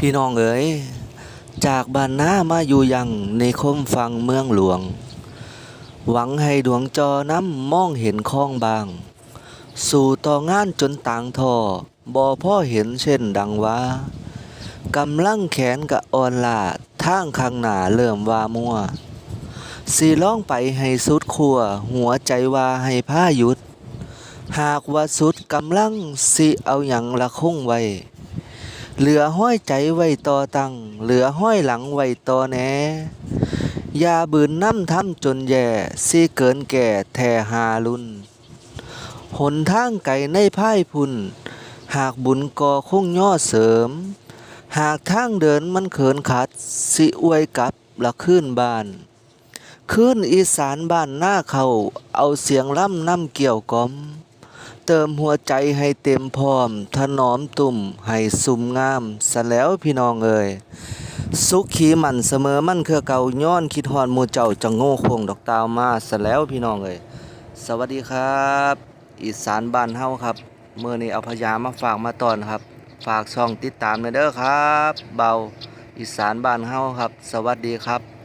พี่น้องเอ๋ยจากบ้านนามาอยู่ยังในคมฟังเมืองหลวง หวังให้ดวงจอน้ำมองเห็นคลองบาง สู่ต่องานจนต่างทอบ่พ่อเห็นเช่นดังว่ากำลังแขนกะอ่อนลาทางข้างหน้าเริ่มว่ามัวสีล่องไปให้สุดขัวหัวใจว่าให้ผ้าหยุด หากว่าสุดกำลังสิเอาหยังละคงไว้ เหลือห้อยใจไว้ต่อตังเหลือห้อยหลังไว้ต่อแหนอย่าบืนน้ำทำจนแย่สิเกินแก่แท่หาลุนหนทางไก่ในพ่ายพุนหากบุญก่อคงย่อเสริม หากทางเดินมันเขินขัด สิอวยกลับละขึ้นบ้าน ขึ้นอีสานบ้านหน้าเขาเอาเสียงล่ำน้ำเกี่ยวกล่อม เติมหัวใจให้เต็มพร้อม ถนอมตุ่มให้สุ่มงามสะแล้วพี่น้องเอ่ยสุขขีมันเสมอมันคือเก่าย้อนคิดฮอดหมู่เจ้าจังโง่คงดอกตาวมาสะแล้วพี่น้องเอ่ยสวัสดีครับ อีสานบ้านเฮาครับเมื่อนี้เอาพยามาฝากมาตอนครับ ฝากช่องติดตามหน่อยเด้อครับ เบาอีสานบ้านเฮาครับ สวัสดีครับ